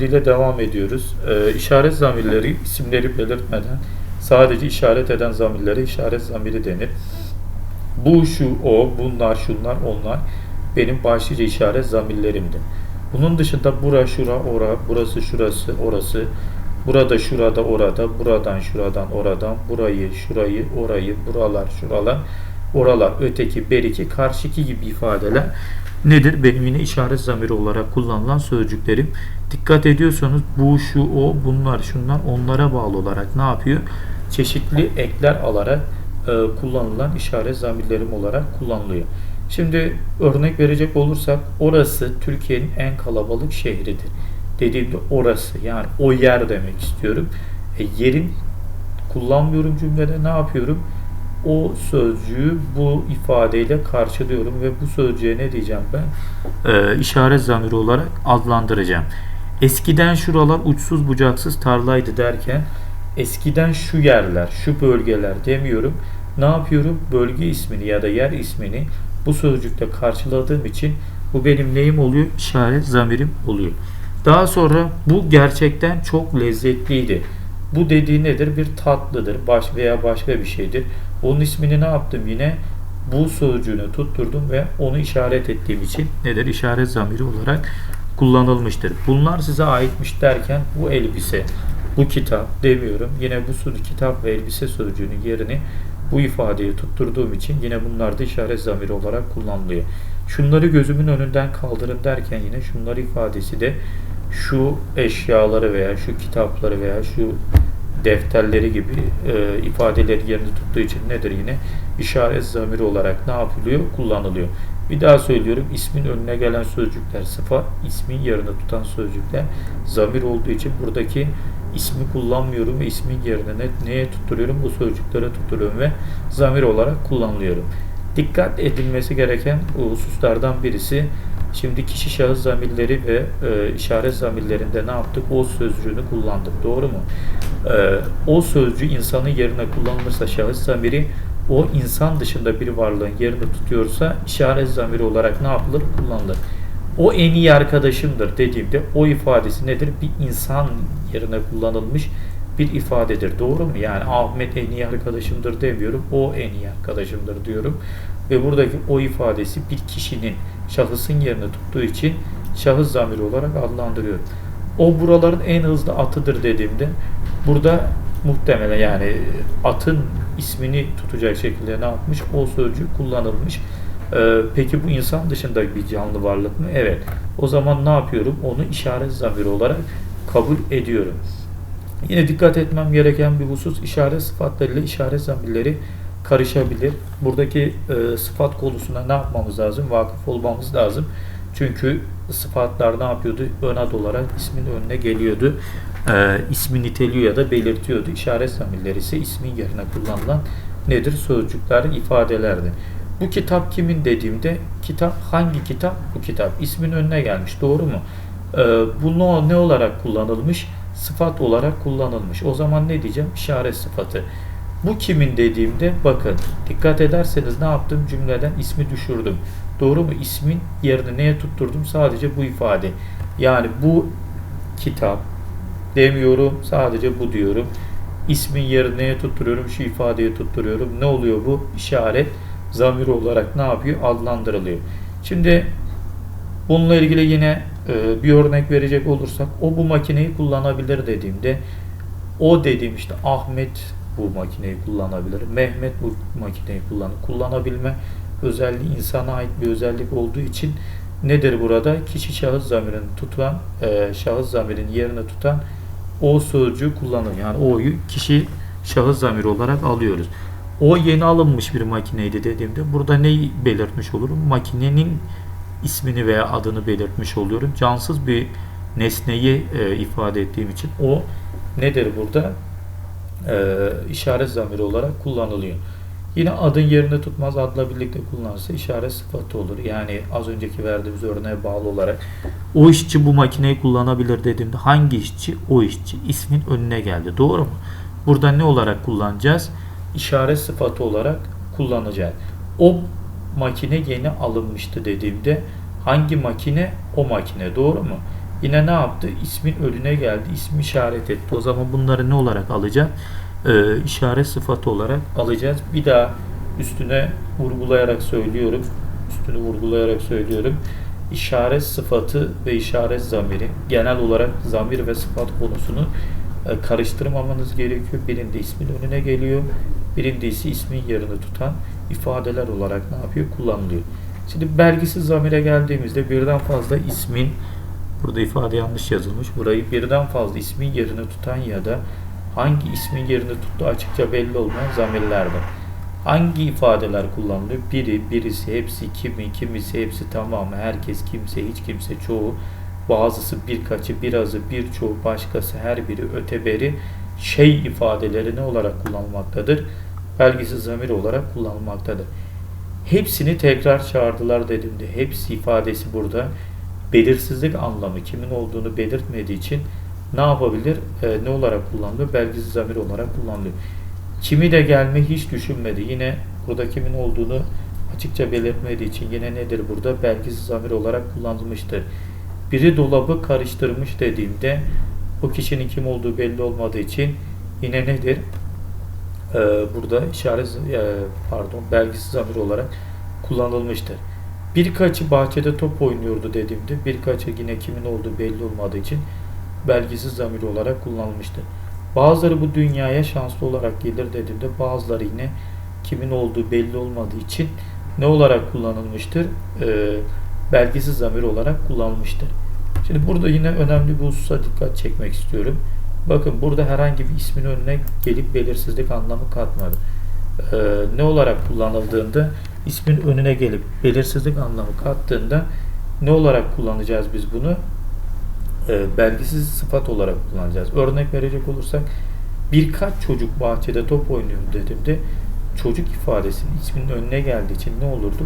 ile devam ediyoruz. Ee, işaret zamirleri isimleri belirtmeden sadece işaret eden zamirlere işaret zamiri denir. Bu, şu, o, bunlar, şunlar, onlar benim başlıca işaret zamirlerimdi. Bunun dışında bura, şura, ora, burası, şurası, orası, burada, şurada, orada, buradan, şuradan, oradan, burayı, şurayı, orayı, buralar, şuralar, oralar, öteki, beriki, karşıki gibi ifadeler nedir? Benim yine işaret zamiri olarak kullanılan sözcüklerim. Dikkat ediyorsanız bu, şu, o, bunlar, şunlar onlara bağlı olarak ne yapıyor? Çeşitli ekler alarak e, kullanılan işaret zamirlerim olarak kullanılıyor. Şimdi örnek verecek olursak orası Türkiye'nin en kalabalık şehridir. Dediğimde orası yani o yer demek istiyorum. E, yerin kullanmıyorum cümlede ne yapıyorum? O sözcüğü bu ifadeyle karşılıyorum ve bu sözcüğe ne diyeceğim ben? E, işaret zamiri olarak adlandıracağım. Eskiden şuralar uçsuz bucaksız tarlaydı derken eskiden şu yerler, şu bölgeler demiyorum. Ne yapıyorum? Bölge ismini ya da yer ismini bu sözcükte karşıladığım için bu benim neyim oluyor? İşaret zamirim oluyor. Daha sonra bu gerçekten çok lezzetliydi. Bu dediği nedir? Bir tatlıdır baş veya başka bir şeydir. Onun ismini ne yaptım yine? Bu sözcüğünü tutturdum ve onu işaret ettiğim için nedir? İşaret zamiri olarak kullanılmıştır. Bunlar size aitmiş derken bu elbise, bu kitap demiyorum. Yine bu kitap ve elbise sözcüğünün yerini bu ifadeyi tutturduğum için yine bunlar da işaret zamiri olarak kullanılıyor. Şunları gözümün önünden kaldırın derken yine şunları ifadesi de şu eşyaları veya şu kitapları veya şu defterleri gibi e, ifadeleri yerini tuttuğu için nedir yine işaret zamiri olarak ne yapılıyor? Kullanılıyor. Bir daha söylüyorum ismin önüne gelen sözcükler sıfat, ismin yerini tutan sözcükler zamir olduğu için buradaki ismi kullanmıyorum ve ismin yerine ne, neye tutturuyorum? Bu sözcüklere tutturuyorum ve zamir olarak kullanılıyorum. Dikkat edilmesi gereken hususlardan birisi şimdi kişi şahıs zamirleri ve e, işaret zamirlerinde ne yaptık? O sözcüğünü kullandık. Doğru mu? E, o sözcüğü insanın yerine kullanılırsa şahıs zamiri o insan dışında bir varlığın yerini tutuyorsa işaret zamiri olarak ne yapılır? Kullanılır. O en iyi arkadaşımdır dediğimde o ifadesi nedir? Bir insan yerine kullanılmış bir ifadedir. Doğru mu? Yani Ahmet en iyi arkadaşımdır demiyorum. O en iyi arkadaşımdır diyorum. Ve buradaki o ifadesi bir kişinin şahısın yerine tuttuğu için şahıs zamiri olarak adlandırıyorum. O buraların en hızlı atıdır dediğimde burada muhtemelen yani atın ismini tutacak şekilde ne yapmış? O sözcük kullanılmış. Ee, peki bu insan dışında bir canlı varlık mı? Evet. O zaman ne yapıyorum? Onu işaret zamiri olarak kabul ediyorum. Yine dikkat etmem gereken bir husus işaret sıfatlarıyla işaret zamirleri karışabilir. Buradaki e, sıfat konusunda ne yapmamız lazım? Vakıf olmamız lazım. Çünkü sıfatlar ne yapıyordu? Ön ad olarak ismin önüne geliyordu. E, ismi niteliyor ya da belirtiyordu. İşaret zamirleri ise ismin yerine kullanılan nedir? Sözcükler, ifadelerdi. Bu kitap kimin dediğimde kitap hangi kitap? Bu kitap. ismin önüne gelmiş. Doğru mu? E, bu ne, ne olarak kullanılmış? Sıfat olarak kullanılmış. O zaman ne diyeceğim? İşaret sıfatı. Bu kimin dediğimde bakın dikkat ederseniz ne yaptım cümleden ismi düşürdüm. Doğru mu? İsmin yerine neye tutturdum? Sadece bu ifade. Yani bu kitap demiyorum. Sadece bu diyorum. İsmin yerine neye tutturuyorum? Şu ifadeyi tutturuyorum. Ne oluyor bu? İşaret zamir olarak ne yapıyor? Adlandırılıyor. Şimdi bununla ilgili yine bir örnek verecek olursak o bu makineyi kullanabilir dediğimde o dediğim işte Ahmet bu makineyi kullanabilir. Mehmet bu makineyi kullanır. Kullanabilme özelliği insana ait bir özellik olduğu için nedir burada? Kişi şahıs zamirini tutan, e, şahıs zamirin yerine tutan o sözcüğü kullanır. Yani o'yu kişi şahıs zamiri olarak alıyoruz. O yeni alınmış bir makineydi dediğimde burada neyi belirtmiş olurum? Makinenin ismini veya adını belirtmiş oluyorum. Cansız bir nesneyi e, ifade ettiğim için o nedir burada? E, işaret zamiri olarak kullanılıyor. Yine adın yerini tutmaz adla birlikte kullanırsa işaret sıfatı olur. Yani az önceki verdiğimiz örneğe bağlı olarak o işçi bu makineyi kullanabilir dediğimde hangi işçi? O işçi. ismin önüne geldi. Doğru mu? Burada ne olarak kullanacağız? İşaret sıfatı olarak kullanacağız. O makine yeni alınmıştı dediğimde hangi makine? O makine. Doğru mu? Yine ne yaptı? İsmin önüne geldi. ismi işaret etti. O zaman bunları ne olarak alacağız? Ee, işaret sıfatı olarak alacağız. Bir daha üstüne vurgulayarak söylüyorum. Üstünü vurgulayarak söylüyorum. İşaret sıfatı ve işaret zamiri genel olarak zamir ve sıfat konusunu e, karıştırmamanız gerekiyor. Birinde ismin önüne geliyor. Birinde ise ismin yerini tutan ifadeler olarak ne yapıyor? Kullanılıyor. Şimdi belgisiz zamire geldiğimizde birden fazla ismin burada ifade yanlış yazılmış. Burayı birden fazla ismin yerini tutan ya da hangi ismin yerini tuttuğu açıkça belli olmayan zamirlerdir. Hangi ifadeler kullanılıyor? Biri, birisi, hepsi, kimi, kimisi, hepsi, tamamı, herkes, kimse, hiç kimse, çoğu, bazısı, birkaçı, birazı, birçoğu, başkası, her biri, öteberi, şey ifadeleri ne olarak kullanılmaktadır? Belgisiz zamir olarak kullanılmaktadır. Hepsini tekrar çağırdılar dediğimde hepsi ifadesi burada belirsizlik anlamı kimin olduğunu belirtmediği için ne yapabilir? E, ne olarak kullanılıyor? Belgisiz zamir olarak kullanılıyor. Kimi de gelme hiç düşünmedi. Yine burada kimin olduğunu açıkça belirtmediği için yine nedir burada? Belgisiz zamir olarak kullanılmıştır. Biri dolabı karıştırmış dediğimde bu kişinin kim olduğu belli olmadığı için yine nedir? Ee, burada işaret e, pardon belgisiz zamir olarak kullanılmıştır. Birkaçı bahçede top oynuyordu dediğimde birkaçı yine kimin olduğu belli olmadığı için belgisiz zamir olarak kullanılmıştır. Bazıları bu dünyaya şanslı olarak gelir dediğimde bazıları yine kimin olduğu belli olmadığı için ne olarak kullanılmıştır? Ee, belgisiz zamir olarak kullanılmıştır. Şimdi burada yine önemli bir hususa dikkat çekmek istiyorum. Bakın burada herhangi bir ismin önüne gelip belirsizlik anlamı katmadı. Ee, ne olarak kullanıldığında ismin önüne gelip belirsizlik anlamı kattığında ne olarak kullanacağız biz bunu? Ee, belgisiz sıfat olarak kullanacağız. Örnek verecek olursak birkaç çocuk bahçede top oynuyor dediğimde çocuk ifadesinin isminin önüne geldiği için ne olurdu?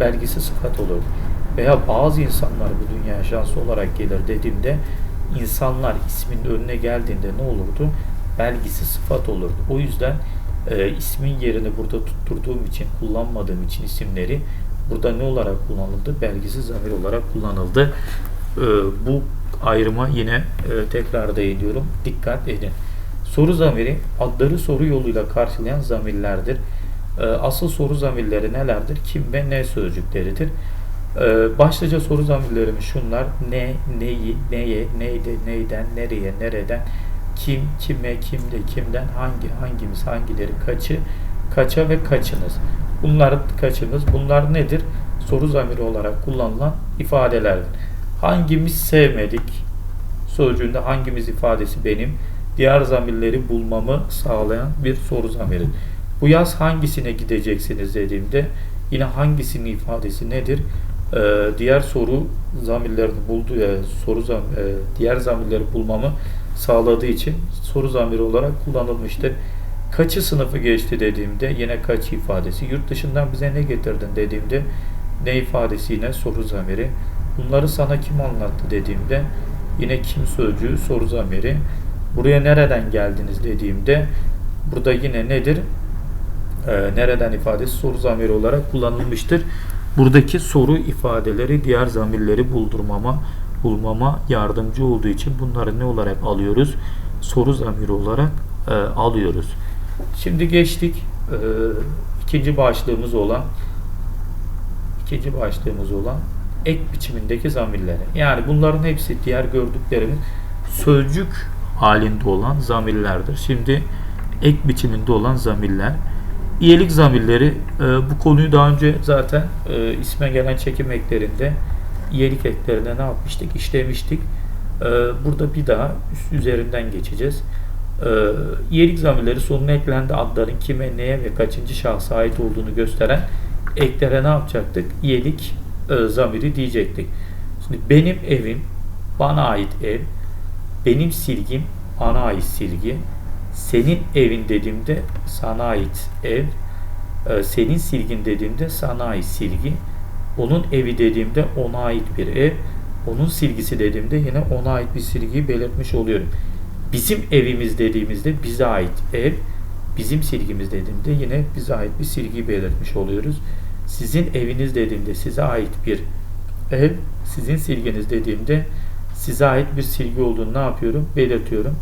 Belgisiz sıfat olurdu. Veya bazı insanlar bu dünyaya şanslı olarak gelir dediğimde insanlar isminin önüne geldiğinde ne olurdu? Belgisiz sıfat olurdu. O yüzden e, ismin yerini burada tutturduğum için, kullanmadığım için isimleri burada ne olarak kullanıldı? Belgisiz zamir olarak kullanıldı. E, bu ayrıma yine e, tekrar değiniyorum. Dikkat edin. Soru zamiri adları soru yoluyla karşılayan zamirlerdir. E, asıl soru zamirleri nelerdir? Kim ve ne sözcükleridir. E, başlıca soru zamirlerimiz şunlar. Ne, neyi, neye, neyde, neyden, nereye, nereden, kim, kime, kimde, kimden, hangi, hangimiz, hangileri, kaçı, kaça ve kaçınız. Bunlar kaçınız. Bunlar nedir? Soru zamiri olarak kullanılan ifadelerdir. Hangimiz sevmedik? Sözcüğünde hangimiz ifadesi benim. Diğer zamirleri bulmamı sağlayan bir soru zamiri. Bu yaz hangisine gideceksiniz dediğimde yine hangisinin ifadesi nedir? Ee, diğer soru zamirlerini buldu, e, soru zam, e, diğer zamirleri bulmamı sağladığı için soru zamiri olarak kullanılmıştır. Kaçı sınıfı geçti dediğimde yine kaç ifadesi. Yurt dışından bize ne getirdin dediğimde ne ifadesi yine soru zamiri. Bunları sana kim anlattı dediğimde yine kim sözcüğü soru zamiri. Buraya nereden geldiniz dediğimde burada yine nedir? Ee, nereden ifadesi soru zamiri olarak kullanılmıştır. Buradaki soru ifadeleri diğer zamirleri buldurmama bulmama yardımcı olduğu için bunları ne olarak alıyoruz? Soru zamiri olarak e, alıyoruz. Şimdi geçtik e, ikinci başlığımız olan ikinci başlığımız olan ek biçimindeki zamirlere. Yani bunların hepsi diğer gördüklerimiz sözcük halinde olan zamirlerdir. Şimdi ek biçiminde olan zamirler. İyelik zamirleri e, bu konuyu daha önce zaten e, isme gelen çekim eklerinde iyelik eklerine ne yapmıştık? İşlemiştik. E, burada bir daha üst üzerinden geçeceğiz. E, iyelik zamirleri sonuna eklendi adların kime, neye ve kaçıncı şahsa ait olduğunu gösteren eklere ne yapacaktık? İyelik e, zamiri diyecektik. Şimdi benim evim bana ait ev, benim silgim bana ait silgi, senin evin dediğimde sana ait ev, e, senin silgin dediğimde sana ait silgi, onun evi dediğimde ona ait bir ev, onun silgisi dediğimde yine ona ait bir silgiyi belirtmiş oluyorum. Bizim evimiz dediğimizde bize ait ev, bizim silgimiz dediğimde yine bize ait bir silgiyi belirtmiş oluyoruz. Sizin eviniz dediğimde size ait bir ev, sizin silginiz dediğimde size ait bir silgi olduğunu ne yapıyorum? Belirtiyorum.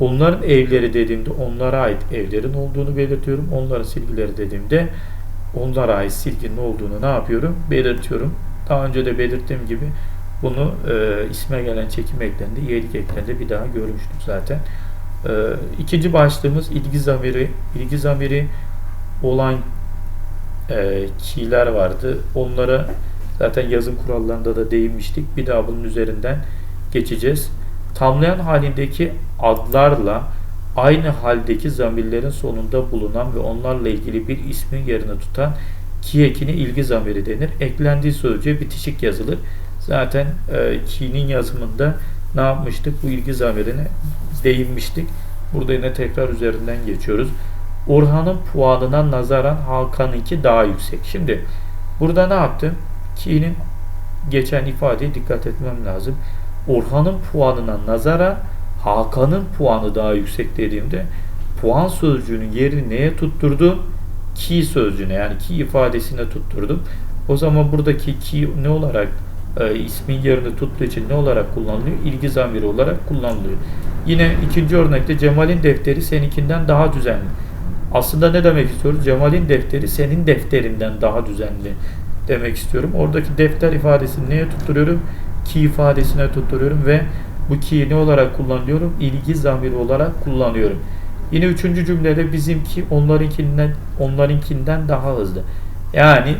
Onların evleri dediğimde onlara ait evlerin olduğunu belirtiyorum. Onların silgileri dediğimde onlara ait silginin olduğunu ne yapıyorum? Belirtiyorum. Daha önce de belirttiğim gibi bunu e, isme gelen çekim eklerinde, iyilik eklerinde bir daha görmüştük zaten. E, ikinci başlığımız ilgi zamiri. İlgi zamiri olan e, key'ler vardı. Onlara zaten yazım kurallarında da değinmiştik. Bir daha bunun üzerinden geçeceğiz. Tamlayan halindeki adlarla aynı haldeki zamirlerin sonunda bulunan ve onlarla ilgili bir ismin yerini tutan ki ilgi zamiri denir. Eklendiği sözcüğe bitişik yazılır. Zaten e, ki'nin yazımında ne yapmıştık? Bu ilgi zamirine değinmiştik. Burada yine tekrar üzerinden geçiyoruz. Orhan'ın puanına nazaran Hakan'ınki daha yüksek. Şimdi burada ne yaptım? Ki'nin geçen ifadeye dikkat etmem lazım. Orhan'ın puanına nazaran Hakan'ın puanı daha yüksek dediğimde puan sözcüğünün yerini neye tutturdum? Ki sözcüğüne yani ki ifadesine tutturdum. O zaman buradaki ki ne olarak e, ismin yerini tuttuğu için ne olarak kullanılıyor? İlgi zamiri olarak kullanılıyor. Yine ikinci örnekte Cemal'in defteri seninkinden daha düzenli. Aslında ne demek istiyoruz? Cemal'in defteri senin defterinden daha düzenli demek istiyorum. Oradaki defter ifadesini neye tutturuyorum? Ki ifadesine tutturuyorum ve bu ki ne olarak kullanıyorum? İlgi zamiri olarak kullanıyorum. Yine üçüncü cümlede bizimki onlarınkinden onlarınkinden daha hızlı. Yani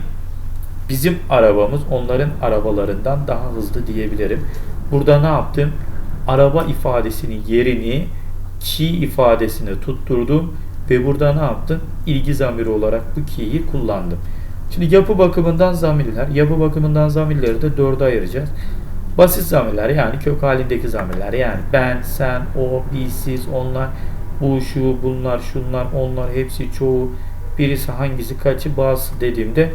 bizim arabamız onların arabalarından daha hızlı diyebilirim. Burada ne yaptım? Araba ifadesinin yerini ki ifadesine tutturdum ve burada ne yaptım? İlgi zamiri olarak bu ki'yi kullandım. Şimdi yapı bakımından zamirler, yapı bakımından zamirleri de dörde ayıracağız. Basit zamirler yani kök halindeki zamirler yani ben, sen, o, biz, siz, onlar, bu, şu, bunlar, şunlar, onlar, hepsi, çoğu, birisi, hangisi, kaçı, bazı dediğimde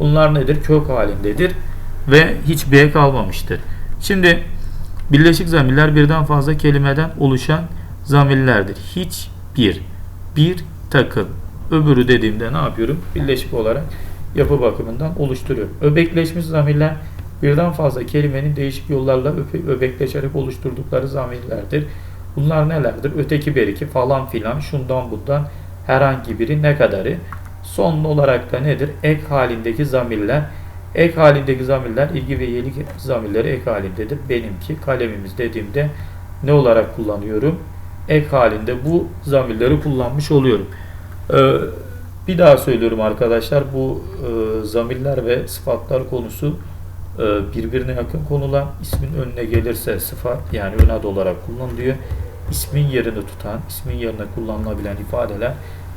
bunlar nedir? Kök halindedir ve hiç B kalmamıştır. Şimdi birleşik zamirler birden fazla kelimeden oluşan zamirlerdir. Hiç bir, bir takım, öbürü dediğimde ne yapıyorum? Birleşik olarak yapı bakımından oluşturuyorum. Öbekleşmiş zamirler birden fazla kelimenin değişik yollarla öbekleşerek oluşturdukları zamirlerdir. Bunlar nelerdir? Öteki beriki falan filan şundan bundan herhangi biri ne kadarı. Son olarak da nedir? Ek halindeki zamirler. Ek halindeki zamirler ilgi ve iyilik zamirleri ek halindedir. Benimki kalemimiz dediğimde ne olarak kullanıyorum? Ek halinde bu zamirleri kullanmış oluyorum. Ee, bir daha söylüyorum arkadaşlar bu e, zamirler ve sıfatlar konusu birbirine yakın konular. İsmin önüne gelirse sıfat yani ön ad olarak kullanılıyor. İsmin yerini tutan, ismin yerine kullanılabilen ifadeler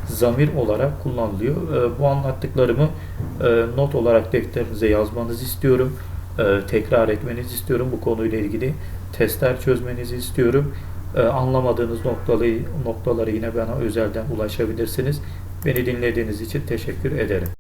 zamir olarak kullanılıyor. E, bu anlattıklarımı e, not olarak defterinize yazmanızı istiyorum. E, tekrar etmenizi istiyorum. Bu konuyla ilgili testler çözmenizi istiyorum. E, anlamadığınız noktaları, noktaları yine bana özelden ulaşabilirsiniz. Beni dinlediğiniz için teşekkür ederim.